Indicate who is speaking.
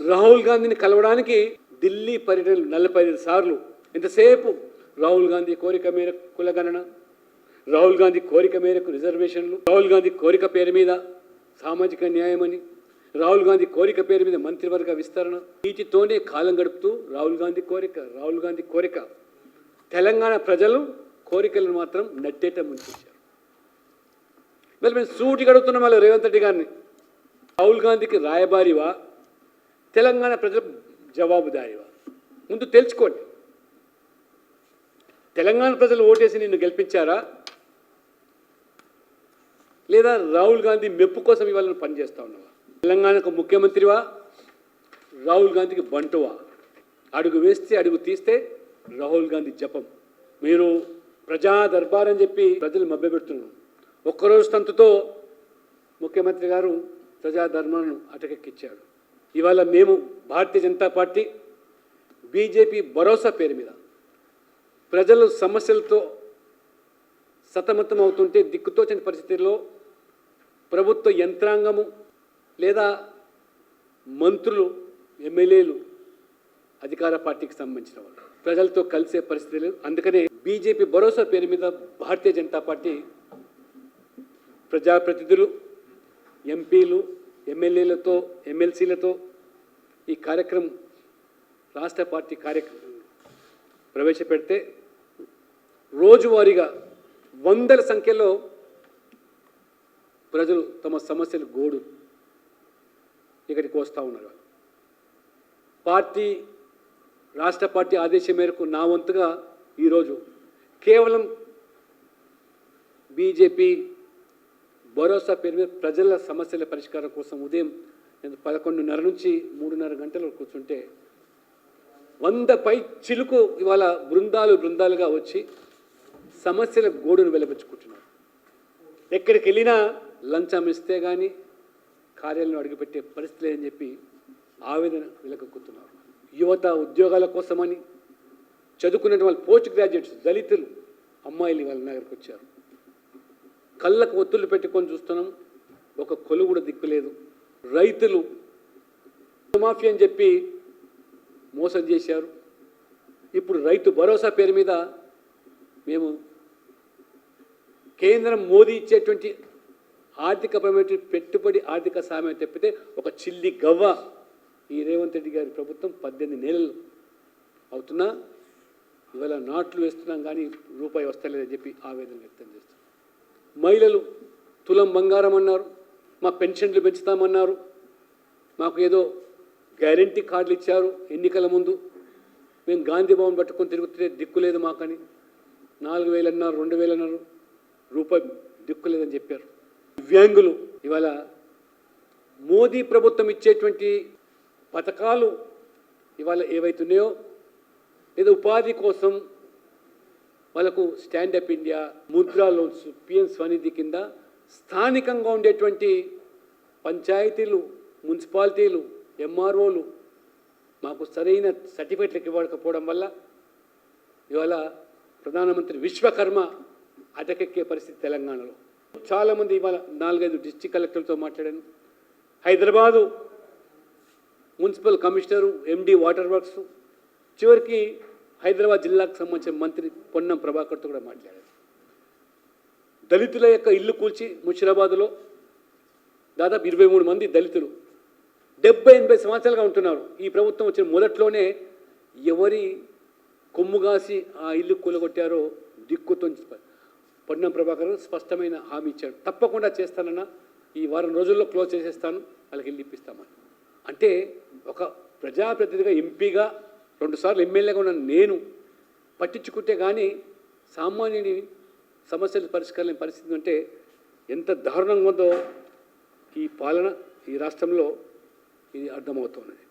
Speaker 1: రాహుల్ గాంధీని కలవడానికి ఢిల్లీ పర్యటనలు నలభై ఐదు సార్లు. ఇంతసేపు రాహుల్ గాంధీ కోరిక మేరకు కులగణన రాహుల్ గాంధీ కోరిక మేరకు రిజర్వేషన్లు రాహుల్ గాంధీ కోరిక పేరు మీద సామాజిక న్యాయమని రాహుల్ గాంధీ కోరిక పేరు మీద మంత్రివర్గ విస్తరణ. వీటితోనే కాలం గడుపుతూ రాహుల్ గాంధీ కోరిక రాహుల్ గాంధీ కోరిక. తెలంగాణ ప్రజలు కోరికలను మాత్రం నట్టేట ముంచారు మరి మేము సూటి గడుపుతున్నాం మళ్ళీ రేవంత్ రెడ్డి గారిని. రాహుల్ గాంధీకి రాయబారివా? తెలంగాణ ప్రజలు జవాబుదారివా ముందు తెలుసుకోండి. తెలంగాణ ప్రజలు ఓటేసి నిన్ను గెలిపించారా? లేదా రాహుల్ గాంధీ మెప్పు కోసం ఇవాళ పనిచేస్తూ పనిచేస్తా ఉన్నావా? తెలంగాణకు ముఖ్యమంత్రివా? రాహుల్ గాంధీకి బంటువా? అడుగు వేస్తే అడుగు తీస్తే రాహుల్ గాంధీ జపం. మీరు ప్రజా దర్బార్ అని చెప్పి ప్రజలు మభ్యపెడుతున్నారు. ఒక్కరోజు తంతుతో ముఖ్యమంత్రి గారు ప్రజా ధర్మాలను అటకెక్కిచ్చాడు ఇవాళ మేము భారతీయ జనతా పార్టీ బీజేపీ భరోసా పేరు మీద ప్రజలు సమస్యలతో సతమతం అవుతుంటే దిక్కుతోచని పరిస్థితుల్లో ప్రభుత్వ యంత్రాంగము లేదా మంత్రులు ఎమ్మెల్యేలు అధికార పార్టీకి సంబంధించిన వాళ్ళు. ప్రజలతో కలిసే పరిస్థితి లేదు. అందుకనే బీజేపీ భరోసా పేరు మీద భారతీయ జనతా పార్టీ ప్రజాప్రతినిధులు ఎంపీలు ఎమ్మెల్యేలతో ఎమ్మెల్సీలతో ఈ కార్యక్రమం రాష్ట్ర పార్టీ కార్యక్రమం ప్రవేశపెడితే రోజువారీగా వందల సంఖ్యలో ప్రజలు తమ సమస్యలు గోడు ఇక్కడికి వస్తూ ఉన్నారు. పార్టీ రాష్ట్ర పార్టీ ఆదేశం మేరకు నా వంతుగా ఈరోజు కేవలం బీజేపీ భరోసా పేరు మీద ప్రజల సమస్యల పరిష్కారం కోసం ఉదయం నేను పదకొండున్నర నుంచి మూడున్నర గంటలు కూర్చుంటే వంద పై చిలుకు ఇవాళ బృందాలు బృందాలుగా వచ్చి సమస్యల గోడును వెలబెచ్చుకుంటున్నారు. ఎక్కడికి వెళ్ళినా లంచం ఇస్తే కానీ కార్యాలను అడుగుపెట్టే పరిస్థితి లేదని చెప్పి ఆవేదన వెలకొక్కుతున్నారు యువత ఉద్యోగాల కోసమని చదువుకున్నటువంటి వాళ్ళు పోస్ట్ గ్రాడ్యుయేట్స్ దళితులు అమ్మాయిలు వాళ్ళ నగరికి వచ్చారు కళ్ళకు ఒత్తులు పెట్టుకొని చూస్తున్నాం. ఒక కొలు కూడా దిక్కులేదు. రైతులు రుణమాఫీ అని చెప్పి మోసం చేశారు. ఇప్పుడు రైతు భరోసా పేరు మీద మేము కేంద్రం మోదీ ఇచ్చేటువంటి ఆర్థికపరమైన పెట్టుబడి ఆర్థిక సాయం తప్పితే ఒక చిల్లి గవ్వ ఈ రేవంత్ రెడ్డి గారి ప్రభుత్వం పద్దెనిమిది నెలలు అవుతున్నా ఇవాళ నాట్లు వేస్తున్నాం కానీ రూపాయి వస్తలేదని చెప్పి ఆవేదన వ్యక్తం చేస్తున్నాం. మహిళలు తులం బంగారం అన్నారు మా పెన్షన్లు పెంచుతామన్నారు మాకు ఏదో గ్యారంటీ కార్డులు ఇచ్చారు ఎన్నికల ముందు. మేము గాంధీ భవన్ పట్టుకొని తిరుగుతుంటే దిక్కు లేదు మాకని. నాలుగు వేలు అన్నారు రెండు వేలు అన్నారు రూపాయి దిక్కు లేదని చెప్పారు. దివ్యాంగులు ఇవాళ మోదీ ప్రభుత్వం ఇచ్చేటువంటి పథకాలు ఇవాళ ఏవైతున్నాయో ఏదో ఉపాధి కోసం వాళ్ళకు stand up India Mudra loans PM Svanidhi కింద స్థానికంగా ఉండేటువంటి పంచాయతీలు మున్సిపాలిటీలు ఎంఆర్ఓలు మాకు సరైన సర్టిఫికెట్లకు ఇవ్వకపోవడం వల్ల ఇవాళ ప్రధానమంత్రి విశ్వకర్మ అటకెక్కే పరిస్థితి తెలంగాణలో. చాలామంది ఇవాళ నాలుగైదు డిస్టిక్ కలెక్టర్లతో మాట్లాడాను. Hyderabad municipal commissioner MD water works చివరికి హైదరాబాద్ జిల్లాకు సంబంధించిన మంత్రి పొన్నం ప్రభాకర్తో కూడా మాట్లాడారు. దళితుల యొక్క ఇల్లు కూల్చి ముషిరాబాద్లో దాదాపు ఇరవై మూడు మంది దళితులు డెబ్బై ఎనభై సంవత్సరాలుగా ఉంటున్నారు. ఈ ప్రభుత్వం వచ్చిన మొదట్లోనే ఎవరి కొమ్ముగాసి ఆ ఇల్లు కూలగొట్టారో దిక్కుతో పొన్నం ప్రభాకర్ స్పష్టమైన హామీ ఇచ్చాడు. తప్పకుండా చేస్తానన్న ఈ వారం రోజుల్లో క్లోజ్ చేసేస్తాను. వాళ్ళకి ఇల్లు ఇప్పిస్తామని. అంటే ఒక ప్రజాప్రతినిధిగా ఎంపీగా రెండుసార్లు ఎమ్మెల్యేగా ఉన్న నేను పట్టించుకుంటే కానీ సామాన్యుని సమస్యలు పరిష్కారం పరిస్థితి అంటే ఎంత దారుణంగా ఉందో ఈ పాలన ఈ రాష్ట్రంలో ఇది అర్థమవుతున్నది